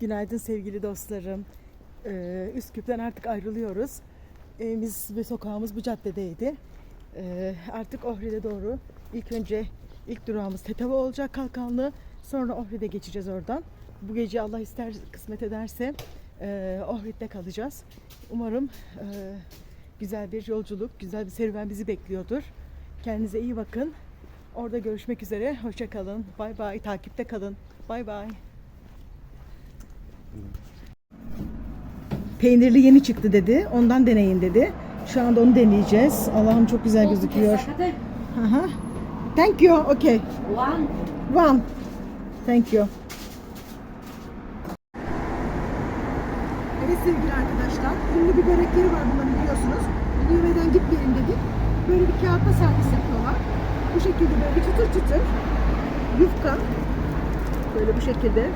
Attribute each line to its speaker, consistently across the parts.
Speaker 1: Günaydın sevgili dostlarım. Ee, Üsküp'ten artık ayrılıyoruz. Evimiz ve sokağımız bu caddedeydi. Ee, artık Ohri'de doğru ilk önce ilk durağımız Tetava olacak Kalkanlı. Sonra Ohri'de geçeceğiz oradan. Bu gece Allah ister kısmet ederse e, Ohrid'de kalacağız. Umarım e, güzel bir yolculuk, güzel bir serüven bizi bekliyordur. Kendinize iyi bakın. Orada görüşmek üzere. Hoşça kalın. Bay bay. Takipte kalın. Bay bay. Peynirli yeni çıktı dedi. Ondan deneyin dedi. Şu anda onu deneyeceğiz. Allah'ım çok güzel gözüküyor. Aha. Thank you. Okay.
Speaker 2: One.
Speaker 1: One. Thank you. Evet sevgili arkadaşlar. Ünlü bir börekleri var bunların biliyorsunuz. Yemeden gitmeyelim dedik. Böyle bir kağıtta servis yapıyorlar. Bu şekilde böyle çıtır çıtır. Yufka. Böyle bu şekilde.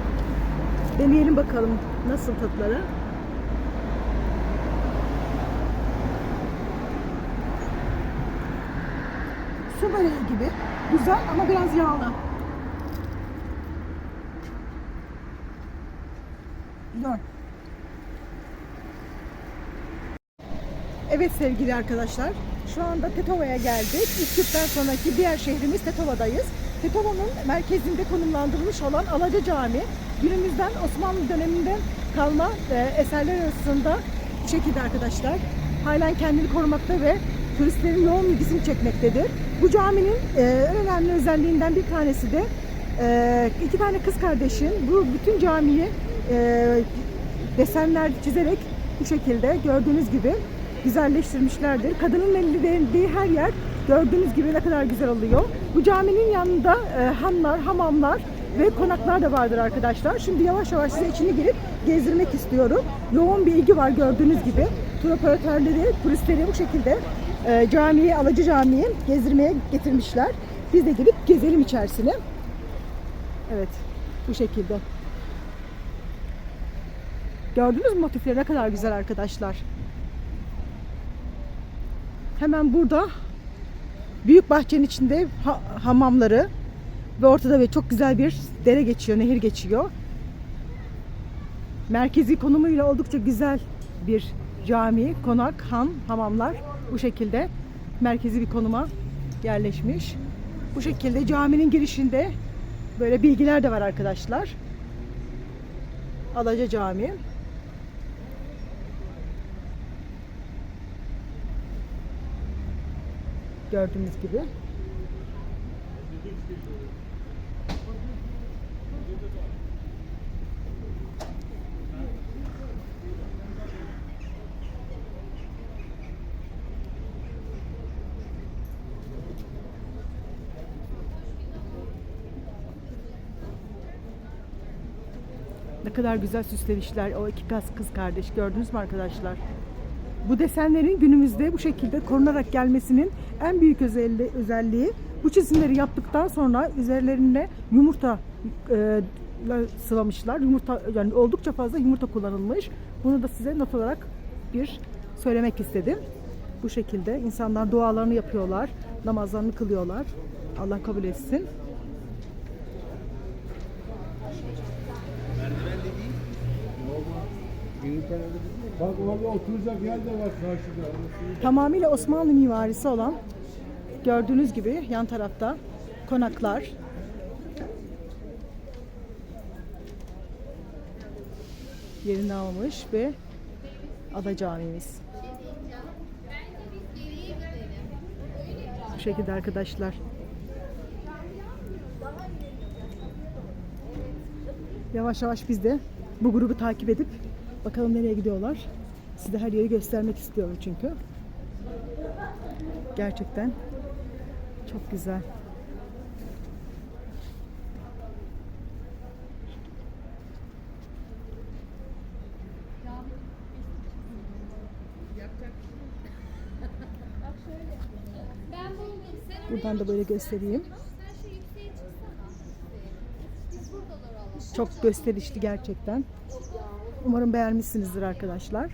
Speaker 1: Deneyelim bakalım nasıl tatları. Su böreği gibi. Güzel ama biraz yağlı. Dur. Evet sevgili arkadaşlar, şu anda Tetova'ya geldik. Üsküp'ten sonraki diğer şehrimiz Tetova'dayız. Tetova'nın merkezinde konumlandırılmış olan Alaca Camii, günümüzden Osmanlı döneminden kalma e, eserler arasında bu şekilde arkadaşlar. Halen kendini korumakta ve turistlerin yoğun ilgisini çekmektedir. Bu caminin e, en önemli özelliğinden bir tanesi de e, iki tane kız kardeşin bu bütün camiyi desenler çizerek bu şekilde gördüğünüz gibi güzelleştirmişlerdir. Kadının eli değdiği her yer gördüğünüz gibi ne kadar güzel oluyor. Bu caminin yanında hanlar, hamamlar ve konaklar da vardır arkadaşlar. Şimdi yavaş yavaş size içine girip gezdirmek istiyorum. Yoğun bir ilgi var gördüğünüz gibi. Tur operatörleri, turistleri bu şekilde e, camiyi, Alıcı Camii'yi gezdirmeye getirmişler. Biz de gidip gezelim içerisine. Evet, bu şekilde. Gördünüz mü motifleri ne kadar güzel arkadaşlar. Hemen burada büyük bahçenin içinde ha- hamamları ve ortada böyle çok güzel bir dere geçiyor, nehir geçiyor. Merkezi konumuyla oldukça güzel bir cami, konak, han, hamamlar bu şekilde merkezi bir konuma yerleşmiş. Bu şekilde caminin girişinde böyle bilgiler de var arkadaşlar. Alaca Camii. Gördüğünüz gibi. Ne kadar güzel süslemişler o iki kız kız kardeş gördünüz mü arkadaşlar? Bu desenlerin günümüzde bu şekilde korunarak gelmesinin en büyük özelliği, özelliği bu çizimleri yaptıktan sonra üzerlerine yumurta e, sıvamışlar. Yumurta yani oldukça fazla yumurta kullanılmış. Bunu da size not olarak bir söylemek istedim. Bu şekilde insanlar dualarını yapıyorlar, namazlarını kılıyorlar. Allah kabul etsin.
Speaker 3: Bak orada oturacak yer de var karşıda.
Speaker 1: Tamamıyla Osmanlı mimarisi olan gördüğünüz gibi yan tarafta konaklar. Yerini almış ve Ada Camimiz. Bu şekilde arkadaşlar. Yavaş yavaş biz de bu grubu takip edip bakalım nereye gidiyorlar. Size her yeri göstermek istiyorum çünkü. Gerçekten çok güzel. Buradan da böyle göstereyim. Çok gösterişli gerçekten. Umarım beğenmişsinizdir arkadaşlar.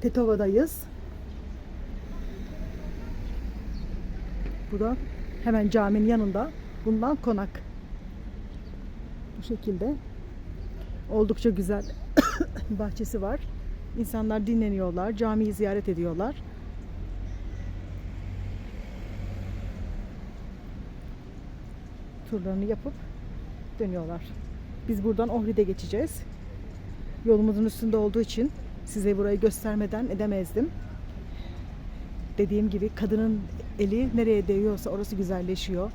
Speaker 1: Tetova'dayız. Bu da hemen caminin yanında bulunan konak. Bu şekilde. Oldukça güzel bahçesi var. İnsanlar dinleniyorlar, camiyi ziyaret ediyorlar. Turlarını yapıp dönüyorlar. Biz buradan Ohri'de geçeceğiz. Yolumuzun üstünde olduğu için size burayı göstermeden edemezdim. Dediğim gibi kadının eli nereye değiyorsa orası güzelleşiyor.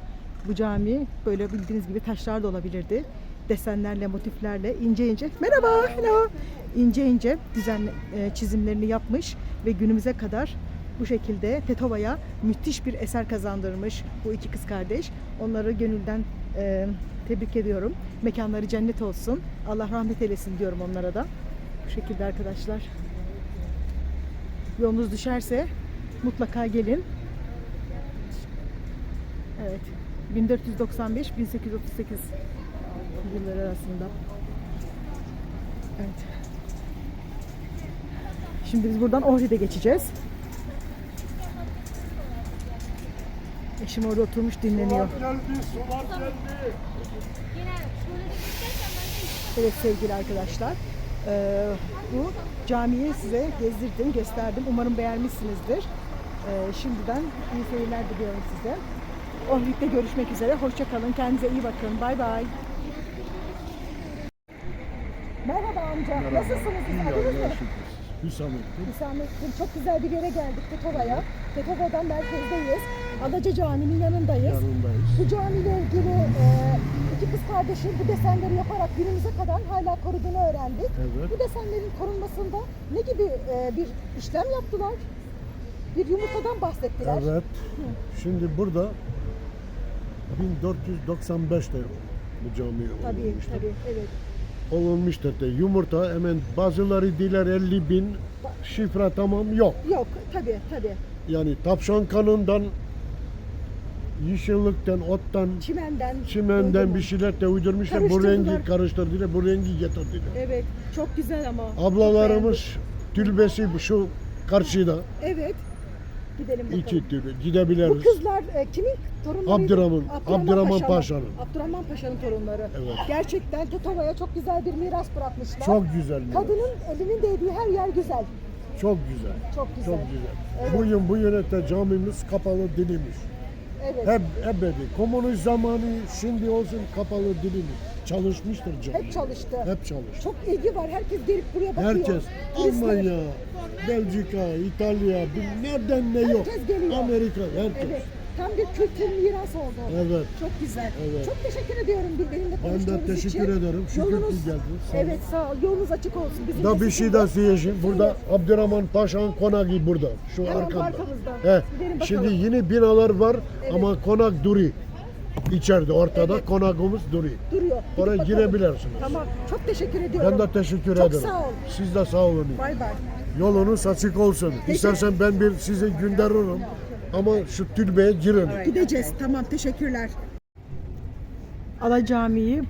Speaker 1: Bu cami böyle bildiğiniz gibi taşlar da olabilirdi. Desenlerle, motiflerle ince ince merhaba, hello. ince ince düzen e, çizimlerini yapmış ve günümüze kadar bu şekilde Tetova'ya müthiş bir eser kazandırmış bu iki kız kardeş. Onları gönülden e, tebrik ediyorum. Mekanları cennet olsun. Allah rahmet eylesin diyorum onlara da. Bu şekilde arkadaşlar. Yolunuz düşerse mutlaka gelin. Evet. 1495 1838 yılları arasında. Evet. Şimdi biz buradan Ohri'de geçeceğiz. Eşim orada oturmuş dinleniyor.
Speaker 3: geldi, sular geldi.
Speaker 1: Evet sevgili arkadaşlar. eee, bu camiyi size gezdirdim, gösterdim. Umarım beğenmişsinizdir. Eee, şimdiden iyi seyirler diliyorum size. Ohrid'de görüşmek üzere. Hoşça kalın. Kendinize iyi bakın. Bay bay. Merhaba amca. Nasılsınız? siz? Adınız ne?
Speaker 3: Hüsamettin.
Speaker 1: Hüsamettin. Çok güzel bir yere geldik Tetova'ya. Tetova'dan merkezdeyiz. Alaca Camii'nin yanındayız.
Speaker 3: Yanındayız.
Speaker 1: Bu camiyle ilgili e, iki kız kardeşin bu desenleri yaparak günümüze kadar hala koruduğunu öğrendik.
Speaker 3: Evet.
Speaker 1: Bu desenlerin korunmasında ne gibi e, bir işlem yaptılar? Bir yumurtadan bahsettiler.
Speaker 3: Evet. Şimdi burada 1495'te bu cami
Speaker 1: Tabii,
Speaker 3: olmuştur.
Speaker 1: tabii, evet.
Speaker 3: Olmuştur da yumurta hemen bazıları diler 50 bin şifre tamam yok.
Speaker 1: Yok, tabii, tabii.
Speaker 3: Yani tavşan kanından yeşillikten, ottan,
Speaker 1: Çimenden.
Speaker 3: çimenden
Speaker 1: uydurma.
Speaker 3: bir şeyler de uydurmuşlar. Bu
Speaker 1: Karıştırdılar.
Speaker 3: rengi karıştırdılar, bu rengi getirdiler.
Speaker 1: Evet, çok güzel ama. Çok
Speaker 3: Ablalarımız türbesi bu- şu karşıda.
Speaker 1: Evet. Gidelim bakalım.
Speaker 3: iki türlü
Speaker 1: Bu
Speaker 3: gidebiliriz.
Speaker 1: kızlar e, kimin torunlarıydı?
Speaker 3: Abdurrahman- Abdurrahman
Speaker 1: Paşa'nın. Abdurrahman Paşa'nın torunları.
Speaker 3: Evet.
Speaker 1: Gerçekten Tetova'ya çok güzel bir miras bırakmışlar.
Speaker 3: Çok güzel. miras.
Speaker 1: Kadının elinin değdiği her yer güzel.
Speaker 3: Çok güzel.
Speaker 1: Çok güzel.
Speaker 3: Çok güzel.
Speaker 1: Evet.
Speaker 3: Bugün bu yönette camimiz kapalı dilimiz.
Speaker 1: Evet.
Speaker 3: Hep ebedi. Komünist zamanı şimdi olsun kapalı dilimiz. Çalışmıştır cami.
Speaker 1: Hep çalıştı.
Speaker 3: Hep çalıştı.
Speaker 1: Çok ilgi var. Herkes gelip buraya bakıyor.
Speaker 3: Herkes
Speaker 1: Turistler-
Speaker 3: Almanya, Belçika, İtalya, nereden ne yok.
Speaker 1: Herkes geliyor.
Speaker 3: Amerika, herkes.
Speaker 1: Evet. Tam bir kültür miras oldu.
Speaker 3: Evet.
Speaker 1: Çok güzel.
Speaker 3: Evet.
Speaker 1: Çok teşekkür ediyorum bir- benimle
Speaker 3: Ben de
Speaker 1: konuştuğunuz için.
Speaker 3: teşekkür ederim. Şükür ki
Speaker 1: Yolunuz,
Speaker 3: geldin. Sağ olun.
Speaker 1: evet sağ ol. Yolunuz açık olsun. Bizim
Speaker 3: Da
Speaker 1: de
Speaker 3: bir
Speaker 1: sizin
Speaker 3: şey
Speaker 1: de.
Speaker 3: daha söyleyeceğim. Burada Abdurrahman Paşa'nın konağı burada. Şu
Speaker 1: Hemen
Speaker 3: arkamda.
Speaker 1: arkamızda.
Speaker 3: He.
Speaker 1: Gidelim bakalım.
Speaker 3: Şimdi yeni binalar var ama konak duruyor. İçeride ortada konağımız duruyor.
Speaker 1: duruyor. Gidip
Speaker 3: Oraya
Speaker 1: bakalım.
Speaker 3: girebilirsiniz.
Speaker 1: Tamam. Çok teşekkür ediyorum.
Speaker 3: Ben de teşekkür
Speaker 1: Çok
Speaker 3: ederim.
Speaker 1: sağ ol.
Speaker 3: Siz de sağ olun.
Speaker 1: Bay bay.
Speaker 3: Yolunuz açık olsun. İstersen ben bir sizi gönderirim. Ama şu türbeye girin.
Speaker 1: Gideceğiz. Tamam. Teşekkürler. Ala Camii'yi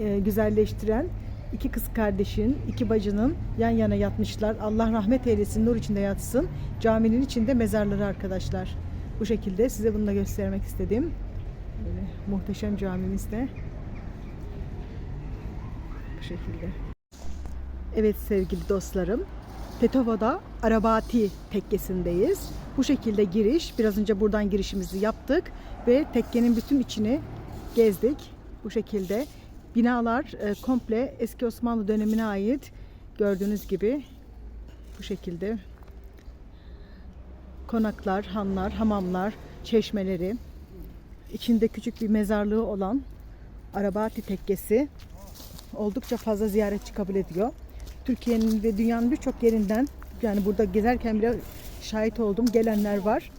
Speaker 1: e, güzelleştiren iki kız kardeşin, iki bacının yan yana yatmışlar. Allah rahmet eylesin, nur içinde yatsın. Caminin içinde mezarları arkadaşlar. Bu şekilde size bunu da göstermek istedim. Böyle muhteşem camimizde. Bu şekilde. Evet sevgili dostlarım. Tetova'da Arabati tekkesindeyiz. Bu şekilde giriş. Biraz önce buradan girişimizi yaptık ve tekkenin bütün içini gezdik. Bu şekilde binalar e, komple eski Osmanlı dönemine ait. Gördüğünüz gibi bu şekilde konaklar, hanlar, hamamlar, çeşmeleri, içinde küçük bir mezarlığı olan Arabati tekkesi oldukça fazla ziyaretçi kabul ediyor. Türkiye'nin ve dünyanın birçok yerinden yani burada gezerken bile şahit oldum gelenler var.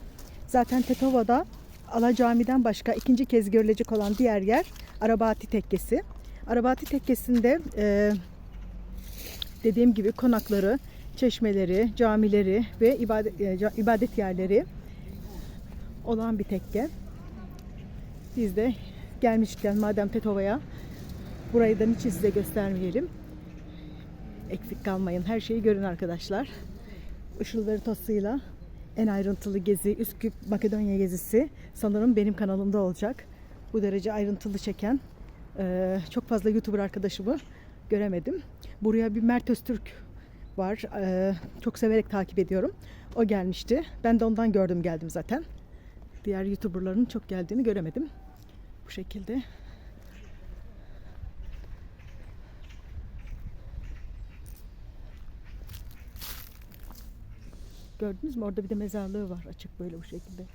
Speaker 1: Zaten Tetova'da Ala Cami'den başka ikinci kez görülecek olan diğer yer Arabati Tekkesi. Arabati Tekkesi'nde e, dediğim gibi konakları, çeşmeleri, camileri ve ibadet, e, ibadet yerleri olan bir tekke. Biz de gelmişken madem Tetova'ya burayı da niçin size göstermeyelim. Eksik kalmayın. Her şeyi görün arkadaşlar. Işıl Veritos'uyla en ayrıntılı gezi Üsküp Makedonya gezisi sanırım benim kanalımda olacak. Bu derece ayrıntılı çeken Ee, çok fazla YouTuber arkadaşımı göremedim. Buraya bir Mert Öztürk var. Ee, çok severek takip ediyorum. O gelmişti. Ben de ondan gördüm geldim zaten. Diğer YouTuber'ların çok geldiğini göremedim. Bu şekilde. Gördünüz mü? Orada bir de mezarlığı var açık böyle bu şekilde.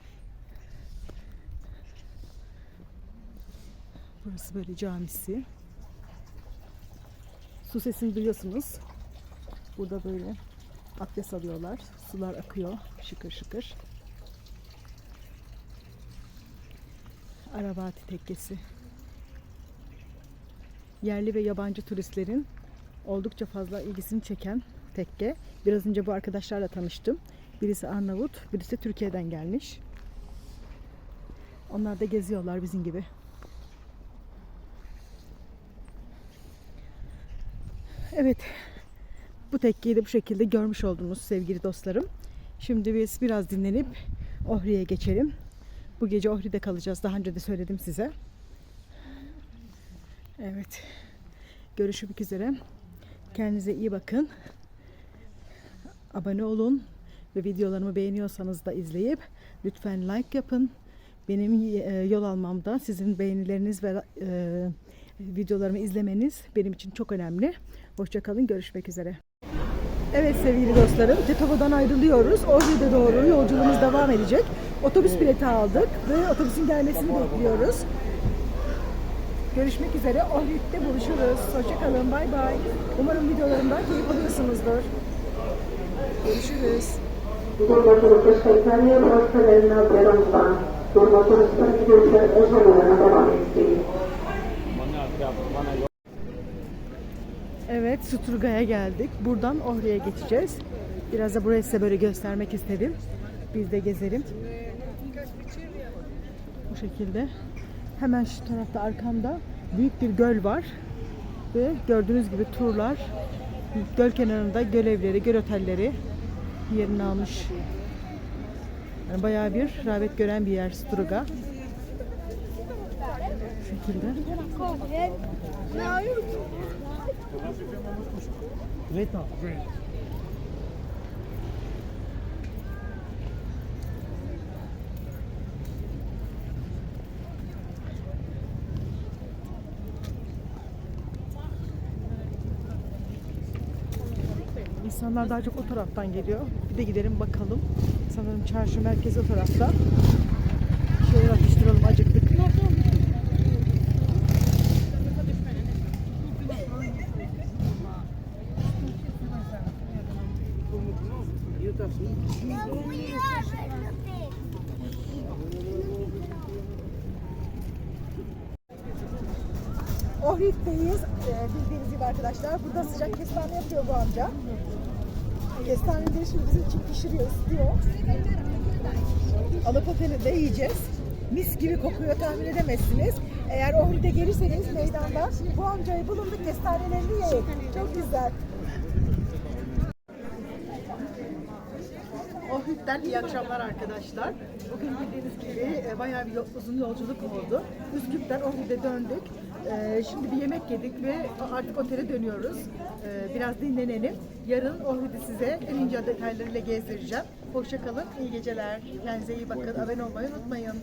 Speaker 1: Burası böyle camisi. Su sesini biliyorsunuz. Burada böyle abdest alıyorlar. Sular akıyor şıkır şıkır. Arabati tekkesi. Yerli ve yabancı turistlerin oldukça fazla ilgisini çeken tekke. Biraz önce bu arkadaşlarla tanıştım. Birisi Arnavut, birisi Türkiye'den gelmiş. Onlar da geziyorlar bizim gibi. Evet. Bu tekkeyi de bu şekilde görmüş oldunuz sevgili dostlarım. Şimdi biz biraz dinlenip Ohri'ye geçelim. Bu gece Ohri'de kalacağız. Daha önce de söyledim size. Evet. Görüşmek üzere. Kendinize iyi bakın. Abone olun ve videolarımı beğeniyorsanız da izleyip lütfen like yapın. Benim e, yol almamda sizin beğenileriniz ve e, videolarımı izlemeniz benim için çok önemli. Hoşçakalın. Görüşmek üzere. Evet sevgili dostlarım, Tetova'dan ayrılıyoruz. Ohri'de doğru yolculuğumuz devam edecek. Otobüs bileti aldık ve otobüsün gelmesini bekliyoruz. Görüşmek üzere. Ohrid'de buluşuruz. Hoşçakalın. Bay bay. Umarım videolarımdan keyif alıyorsunuzdur. Görüşürüz.
Speaker 2: Durmaturuşu şeytani ortalarına yaranılan, durmaturuştan gidiyorsa ezellerine devam ettiği.
Speaker 1: Evet, Suturga'ya geldik. Buradan Ohri'ye geçeceğiz. Biraz da burayı size böyle göstermek istedim. Biz de gezelim. Bu şekilde. Hemen şu tarafta arkamda büyük bir göl var. Ve gördüğünüz gibi turlar göl kenarında göl evleri, göl otelleri yerini almış. Yani bayağı bir rağbet gören bir yer. Bu şekilde. İnsanlar daha çok o taraftan geliyor. Bir de gidelim bakalım. Sanırım çarşı merkezi o tarafta. Bir şeyler atıştıralım acıktık. Ohrid'deyiz. Ee, bildiğiniz gibi arkadaşlar. Burada sıcak kestane yapıyor bu amca. Kestaneleri şimdi bizim için pişiriyor, istiyor. Alıp otelde yiyeceğiz. Mis gibi kokuyor tahmin edemezsiniz. Eğer Ohrid'e gelirseniz meydanda bu amcayı bulunduk kestanelerini yiyin. Çok güzel. Ohrid'den iyi akşamlar arkadaşlar. Bugün bildiğiniz gibi e, bayağı bir uzun yolculuk oldu. Üsküp'ten Ohrid'e döndük. E, Şimdi bir yemek yedik ve artık otele dönüyoruz. E, Biraz dinlenelim. Yarın Ohrid'i size en ince detaylarıyla gezdireceğim. Hoşçakalın, iyi geceler. Kendinize iyi bakın. Abone olmayı unutmayın.